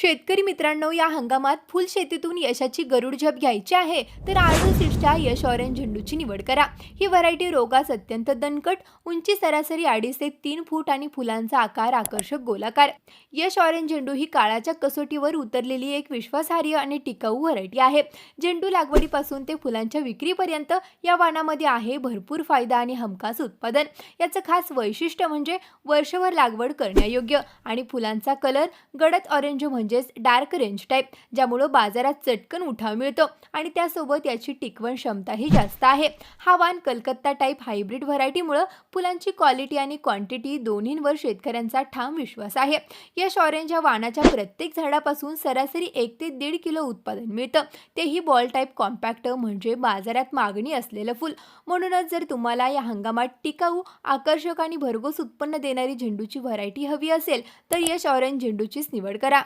शेतकरी मित्रांनो या हंगामात फुल शेतीतून यशाची गरुड झप घ्यायची आहे तर आळू यश ऑरेंज झेंडूची निवड करा. ही व्हरायटी रोगास अत्यंत दणकट उंची सरासरी अडीच ते तीन फूट आणि फुलांचा आकार आकर्षक गोलाकार. यश ऑरेंज झेंडू ही काळाच्या कसोटीवर उतरलेली एक विश्वासार्ह आणि टिकाऊ व्हरायटी आहे. झेंडू लागवडीपासून ते फुलांच्या विक्रीपर्यंत या वाणामध्ये आहे भरपूर फायदा आणि हमखास उत्पादन. याचं खास वैशिष्ट्य म्हणजे वर्षभर लागवड करण्यायोग्य आणि फुलांचा कलर गडद ऑरेंज म्हणजे म्हणजेच डार्क रेंज टाईप ज्यामुळं बाजारात चटकन उठाव मिळतो आणि त्यासोबत याची टिकवण क्षमताही जास्त आहे. हा वाण कलकत्ता टाईप हायब्रिड व्हरायटीमुळं फुलांची क्वालिटी आणि क्वांटिटी दोन्हींवर शेतकऱ्यांचा ठाम विश्वास आहे. यश ऑरेंज या वाणाच्या प्रत्येक झाडापासून सरासरी एक ते दीड किलो उत्पादन मिळतं. तेही बॉल टाईप कॉम्पॅक्ट म्हणजे बाजारात मागणी असलेलं फुल. म्हणूनच जर तुम्हाला या हंगामात टिकाऊ आकर्षक आणि भरघोस उत्पन्न देणारी झेंडूची व्हरायटी हवी असेल तर यश ऑरेंज झेंडूचीच निवड करा.